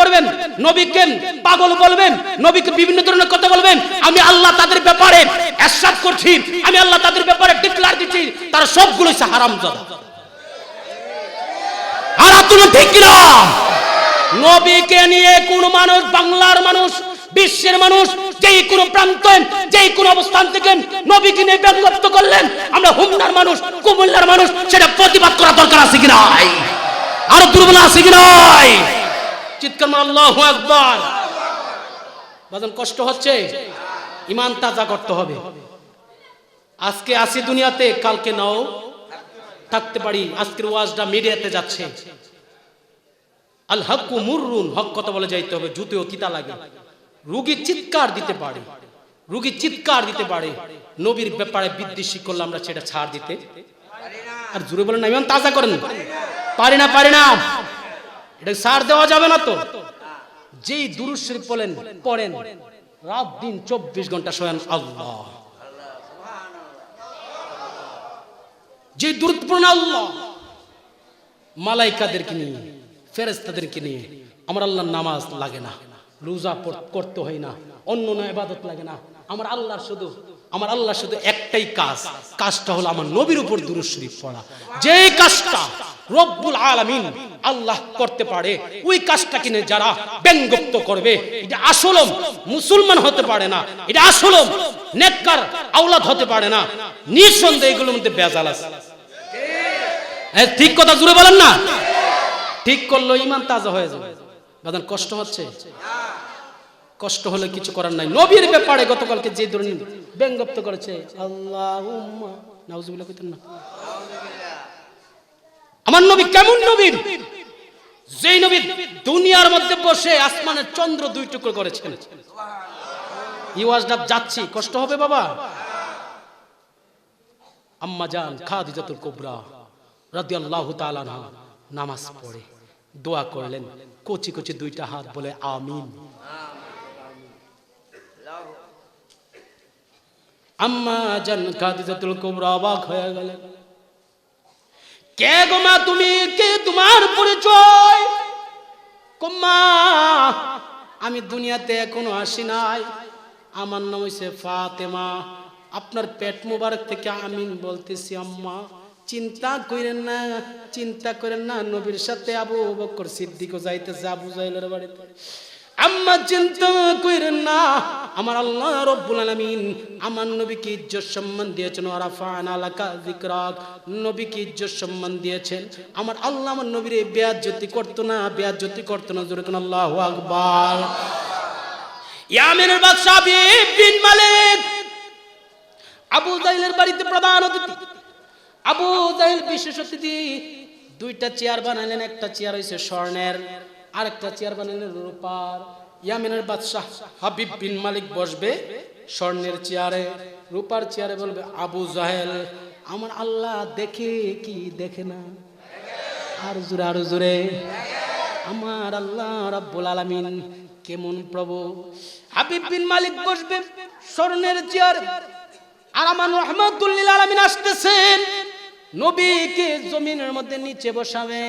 করবেন, নবীকে পাগল বলবেন, নবীকে বিভিন্ন ধরনের কথা বলবেন, আমি আল্লাহ তাদের ব্যাপারে এরশাদ করছি, আমি আল্লাহ তাদের ব্যাপারে ডিক্লার দিচ্ছি, তারা সবগুলোই হারামজাদা। আর তুমি ঠিক কিনা? নবীকে নিয়ে কোন মানুষ, বাংলার মানুষ, বিশ্বের মানুষ, যেই কোন প্রান্তে, যেই কোন অবস্থান থেকে নবীকে নিয়ে ব্যঙ্গত্ব করলেন, আমরা হুমনার মানুষ, কুমিল্লার মানুষ, সেটা প্রতিবাদ করা দরকার আছে কিনা আরও দুর্বল আছে কিনা চিৎকার আল্লাহু আকবার। বাজান কষ্ট হচ্ছে ইমান তাজা করতে হবে। আজকে আসি দুনিয়াতে, কালকে নাও। থাকতে পারি, আজকের ওয়াজটা মিডিয়াতে যাচ্ছে। আল হকু মুররুন, হক কথা বলে যাইতে হবে জুতেও তিতা লাগে। রুগী চিৎকার দিতে পারে। রুগী চিৎকার দিতে পারে। নবীর ব্যাপারে বিদ্বেষী করলে আমরা সেটা ছাড় দিতে। আর জুড়ে বলেন না ইমান তাজা করেন। পারি না পারি না। এটা ছাড় দেওয়া যাবে না তো। যেই বলেন পড়েন রাত, দিন, চব্বিশ ঘণ্টা আল্লাহ। যে আল্লাহ, মালাইকাদেরকে নিয়ে ফেরেস্তাদেরকে নিয়ে আমার আল্লাহর নামাজ লাগে না, রোজা করতে হয় না, অন্য অন্য ইবাদত লাগে না। আমার আল্লাহর শুধু, আমার আল্লাহ শুধু একটাই কাজ, কাজটা হলো আমার নবীর উপর দুরূদ শরীফ পড়া। যেই কাজটা রব্বুল আলামিন আল্লাহ করতে পারে। ওই কাজটা কিনে যারা ব্যঙ্গক্ত করবে, এটা আসলে মুসলমান হতে পারে না, এটা আসলে নেককার আওলাদ হতে পারে না, নিঃসন্দেহে এগুলোর মধ্যে বেজাল আছে। ঠিক কথা জুড়ে বলেন না? ঠিক করল ইমান তাজা হয়ে যাবে। বাদান, কষ্ট হচ্ছে? কষ্ট হলে কিছু করার নাই। নবীর ব্যাপারে গতকালকে যে ধরনের ব্যঙ্গপ্ত করেছে আল্লাহ না। আমার নবী কেমন নবী যেই নবী দুনিয়ার মধ্যে বসে আসমানের চন্দ্র দুই টুকরো করেছেন। যাচ্ছি, কষ্ট হবে বাবা। আম্মা জান খাদিজাতুল কুবরা রাদিয়াল্লাহু তাআলা নামাজ পড়ে, দোয়া করলেন, কচি কচি দুইটা হাত বলে আমিন। আম্মা জান খাদিজাতুল কুবরা অবাক হয়ে গেলেন। কে গো মা তুমি? কে তোমার পরিচয়? কুম্মা, আমি দুনিয়াতে এখনও আসি নাই। আমার নাম হইছে ফাতেমা। আপনার পেট মুবারক থেকে আমিন বলতেছি, আম্মা। চিন্তা করেন না, চিন্তা করেন না, নবীর সাথে আবু বকর সিদ্দিকও যাইতেছে, আবু জাহেলের বাড়িতে। আম্মা চিন্তা করেন না, আমার আল্লাহ রব্বুল আলামিন আমার নবীকে ইজ্জত সম্মান দিয়েছেন ওয়ারাফান আলাকা যিকরাক। নবীকে ইজ্জত সম্মান দিয়েছেন। আমার আল্লাহ আমার নবীর বেয়াজ্জতি করতো না, বেয়াজ্জতি করতো না, জোরে কোন আল্লাহু আকবার। ইয়ামেনের বাদশা বিন মালিক, আবু জাহিলের বাড়িতে প্রধান অতিথি। আবু জাহিল বিশেষ অতিথি, দুইটা চেয়ার বানালেন, একটা চেয়ার হয়েছে স্বর্ণের। আরেকটা চেয়ার বানালেন রূপার, ইয়ামেনের বাদশাহ হাবিব বিন মালিক বসবে স্বর্ণের চেয়ারে রূপার চেয়ারে বলবে, আবু জাহেল, আমার আল্লাহ দেখে কি দেখে না? আর জোরে, আরও জোরে, আমার আল্লাহ রাব্বুল আলামিন কেমন প্রভু? হাবিব বিন মালিক বসবে স্বর্ণের চেয়ার আর আমার রহমাতুল্লিল আলামিন আসতেছেন, নবীকে জমিনের মধ্যে নিচে বসাবে।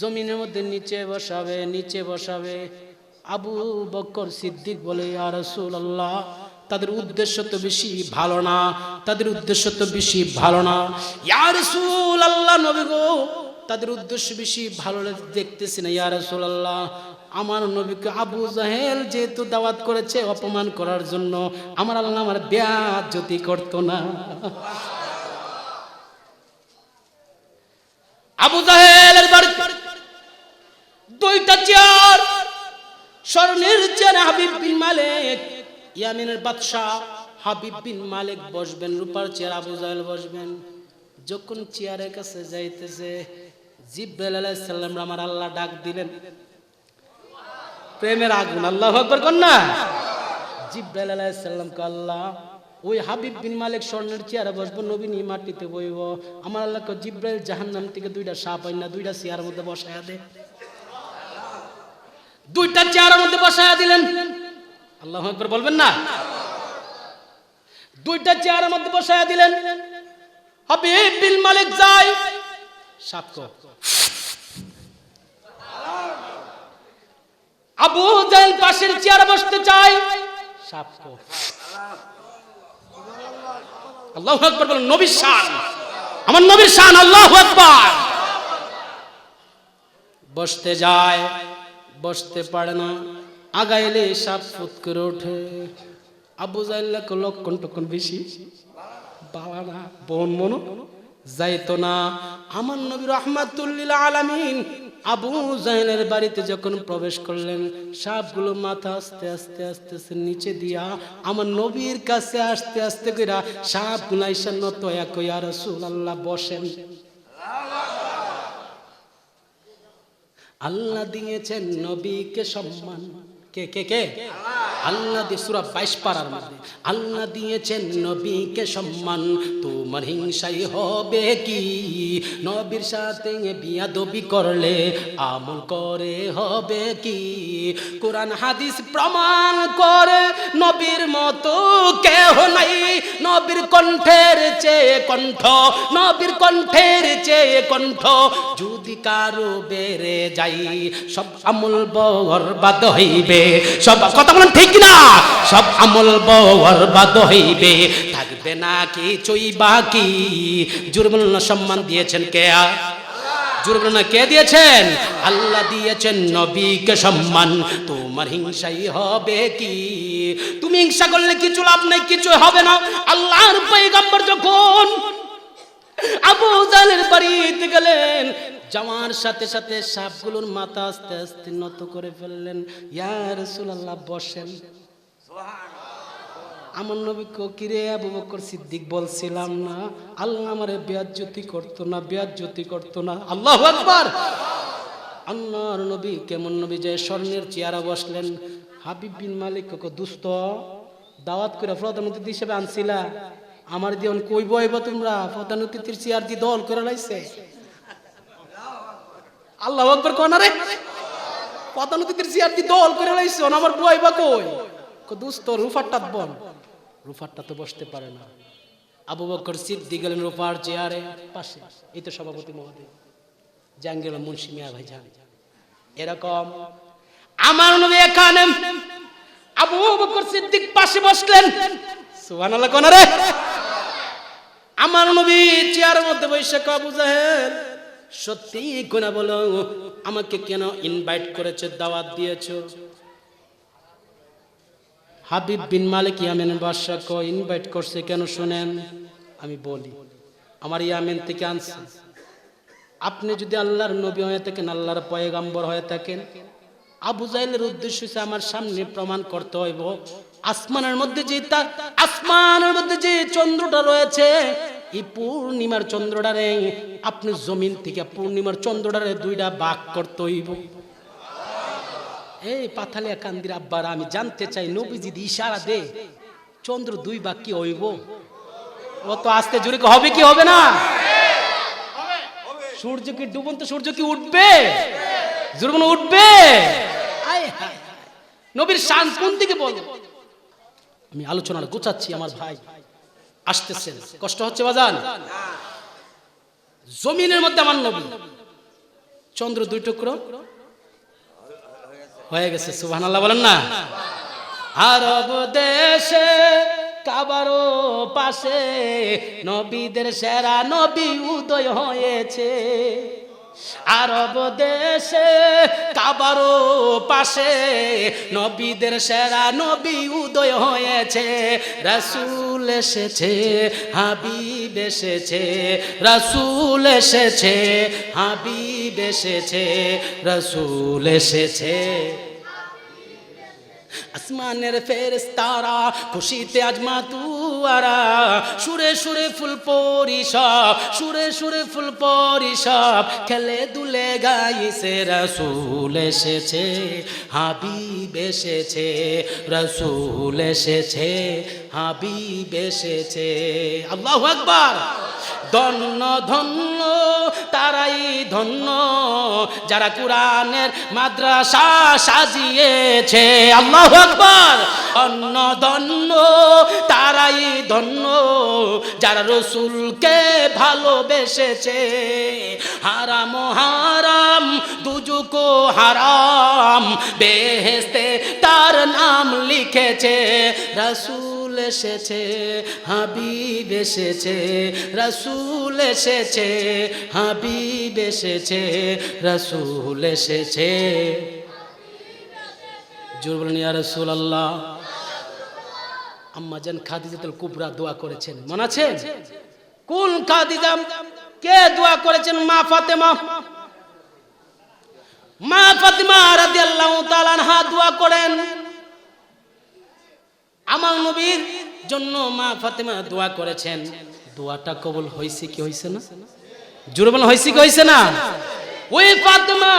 জমিনের মধ্যে নিচে বসাবে নিচে বসাবে। আবু বকর সিদ্দিক বলে আর রাসূলুল্লাহ, তাদের উদ্দেশ্য তো বেশি ভালো না, তাদের উদ্দেশ্য তো বেশি ভালো না। ইয়া রাসূলুল্লাহ, নবী গো, তাদের উদ্দেশ্য বেশি ভালো দেখতেছি না। ইয়া রাসূলুল্লাহ, আমার নবীকে আবু জাহেল যেহেতু দাওয়াত করেছে অপমান করার জন্য, আমার আল্লাহ আমার যদি করতো না। আবু জাহেলের বাড়িতে দুইটা চেয়ার স্বর্ণের চেয়ার হাবিব বিন মালিক, ইয়ামিনের বাদশাহ হাবিব বিন মালিক বসবেন, রূপার চেয়ার আবু জাহেল বসবেন। যখন চেয়ারের কাছে যাইতেছে, জিব্রাইল আলাইহিস সালাম আমার আল্লাহ ডাক দিলেন। প্রেমের আগুন, আল্লাহ আকবর কর না। জিব্রাইল আলাইহিস সালাম কে আল্লাহ, ওই হাবিব বিন মালিক স্বর্ণের চেয়ারে বসবো, নবী নিয়ে মাটিতে বইব। আমার জিব্রাইল জাহান্নাম থেকে দুইটা সাপ হয় না, দুইটা চেয়ারের মধ্যে বসায়া দুইটা চেয়ারের মধ্যে বসায়া দিলেন। আল্লাহ আকবর বলবেন না? দুইটা চেয়ারের মধ্যে বসায়া দিলেন। হাবিব বিন মালিক যায় সাপ আবু জাহেল পাশের চেয়ারে বসতে চায় সাপ কো। আল্লাহু আকবার বলেন, নবীর শান। আমার নবীর শান, আল্লাহু আকবার। বসতে যায়। বসতে পারে না। আগাইলে সাপ ফুত করে ওঠে। আবু জাহেল লক্ষণ টক্ষণ বেশি। বাবা না, বোন মনো, যাইতো না। আমার নবী রহমাতুল্লিল আলামিন আবু জাহেলের বাড়িতে যখন প্রবেশ করলেন, সাপগুলো মাথা আস্তে আস্তে আস্তে আস্তে নিচে দিয়া আমার নবীর কাছে আস্তে আস্তে কইরা সাপগুলো আইসা নত এক ইয়া আল্লাহ বসেন। আল্লাহ দিয়েছেন নবীকে সম্মান। কে কে কে? আল্লাহ দিয়ে সুরা বাইশ পাড়ার মধ্যে, আল্লাহ দিয়েছেন নবীকে সম্মান, তোমার হিংসাই হবে কি? নবীর সাথে বিয়া দবি করলে আমল করে হবে কি? কোরআন, হাদিস প্রমাণ করে নবীর মতো কেহ নাই। নবীর কণ্ঠের চেয়ে কণ্ঠ, নবীর কণ্ঠের চেয়ে কণ্ঠ যদি কারও বেড়ে যাই সব আমল বরবাদ হইবে। সব কথা বলেন ঠিক না সব আমল বরবাদ হইবে। থাকবে না কিছুই বাকি। জুরমুল্লা সম্মান দিয়েছেন কে? কে দিয়েছেন? আল্লাহ দিয়েছেন নবীকে সম্মান। তোমার হিংসাই হবে কি? তুমি হিংসা করলে কিছু লাভ নাই, কিছু হবে না। আল্লাহর পয়গম্বর যখন আবু জালের বাড়িতে গেলেন যাওয়ার সাথে সাথে সাপগুলোর মাথা আস্তে আস্তে নত করে ফেললেন। ইয়া রাসূলুল্লাহ বসেন। আমার নবী কিরে আবু বকর সিদ্দিক বলছিলাম না আল্লাহ আমারে বেয়াজ্জতি করতো না বেয়াজ্জতি করতো না। আল্লাহ আকবার। আল্লাহর নবী কেমন নবী যে স্বর্ণের চেয়ারা বসলেন। হাবিব বিন মালিক কক দুস্থ দাওয়াত করে প্রধানমন্ত্রী হিসেবে আনছিলা। আমার দিয়ে কই বইব তোমরা প্রধানমন্ত্রীর চেয়ার দিয়ে দল করে লাইছে। আল্লাহ আকবর কোন রে? প্রধানমন্ত্রীর চেয়ার দিয়ে দল করে লাইছে আমার বইবা কই? কো দুস্থ রুফারটা বল। রুফারটা তো বসতে পারে না। আবু বকর সিদ্দিক গেলেন রুফার চেয়ারে, পাশে। এই তো সভাপতি মহোদয়। জাঙ্গিল মুন্সি মিয়া ভাই যান এরকম আমার নবী এখানে আবু বকর সিদ্দিক পাশে বসলেন। সুবহানাল্লাহ কোন রে? আমার নবী চেয়ারের মধ্যে বসে আবু জাহেল সত্যি কোনা বলো, আমাকে কেন ইনভাইট করেছে, দাওয়াত দিয়েছ? হাবিব বিন মালিক ইয়ামেনের বাদশাকে ইনভাইট করছে কেন শুনেন? আমি বলি, আমার ইয়ামেন থেকে আনছে। আপনি যদি আল্লাহর নবী হয়ে থাকেন, আল্লাহর পয়গাম্বর হয়ে থাকেন, আবু জাইলের উদ্দেশ্য হচ্ছে আমার সামনে প্রমাণ করতে হইব। আসমানের মধ্যে যে আসমানের মধ্যে যে চন্দ্রটা রয়েছে এই পূর্ণিমার চন্দ্রটারে, আপনি জমিন থেকে পূর্ণিমার চন্দ্রটারে দুইটা বাক করতে হইব। এই পাথালিয়া কান্দির আব্বার, আমি জানতে চাই, নবীজি ইশারা দে, চন্দ্র দুই বাক কি হইব? অত আস্তে জোরে হবে কি, হবে না? সূর্য কি ডুবন্ত, সূর্য কি উঠবে? জোরগুলো উঠবে। নবীর শান কোন দিকে বল? আমি আলোচনাটা গোছাচ্ছি আমার ভাই। আসতেছেন। কষ্ট হচ্ছে বাজান? জমিনের মধ্যে আমার নবী। চন্দ্র দুই টুকরো। হয়ে গেছে আল্লাহ বলেন না? আরব দেশে, কাবারও পাশে নবীদের সেরা নবী উদয় হয়েছে। আরব দেশে, কাবারও পাশে নবীদের সেরা নবী উদয় হয়েছে। রাসুল এসেছে, হাবিব এসেছে, রাসুল এসেছে, হাবিব এসেছে, রাসুল এসেছে। আসমানের ফেরেস্তারা খুশিতে আজমা তুয়ারা সুরে সুরে ফুল পরিসব, সুরে সুরে ফুল পরিসব, খেলে দুলে গাইছে রসুল এসেছে, হাবিব এসেছে, রসুল এসেছে। হাবিব এসেছে। আল্লাহ আকবার। ধন্য ধন্য, তারাই ধন্য, যারা কোরআনের মাদ্রাসা সাজিয়েছে। আল্লাহ আকবার। অন্য ধন্য, তারাই ধন্য, যারা রসুলকে ভালোবেসেছে। হারাম হারাম, দুজুকো হারাম বেহেস্তে তার নাম লিখেছে, রসুল এসেছে, হাবিব এসেছে, রসুল এসেছে, হাবিব এসেছে, রসুল এসেছে। জোর রসুল আল্লাহ আম্মা জান খাদিজাতুল কুবরা দোয়া করেছেন। মনে আছে? কোন খাদিজা কে দোয়া করেছেন? মা ফাতেমা। মা ফাতিমা রাদিয়াল্লাহু তাআলা আনহা দোয়া করেন। আমার নবীর জন্য মা ফাতিমা দোয়া করেছেন। দোয়াটা কবুল হইছে কি হইছে না? জোরে বলেন, হইছে কি হইছে না? ওই ফাতেমা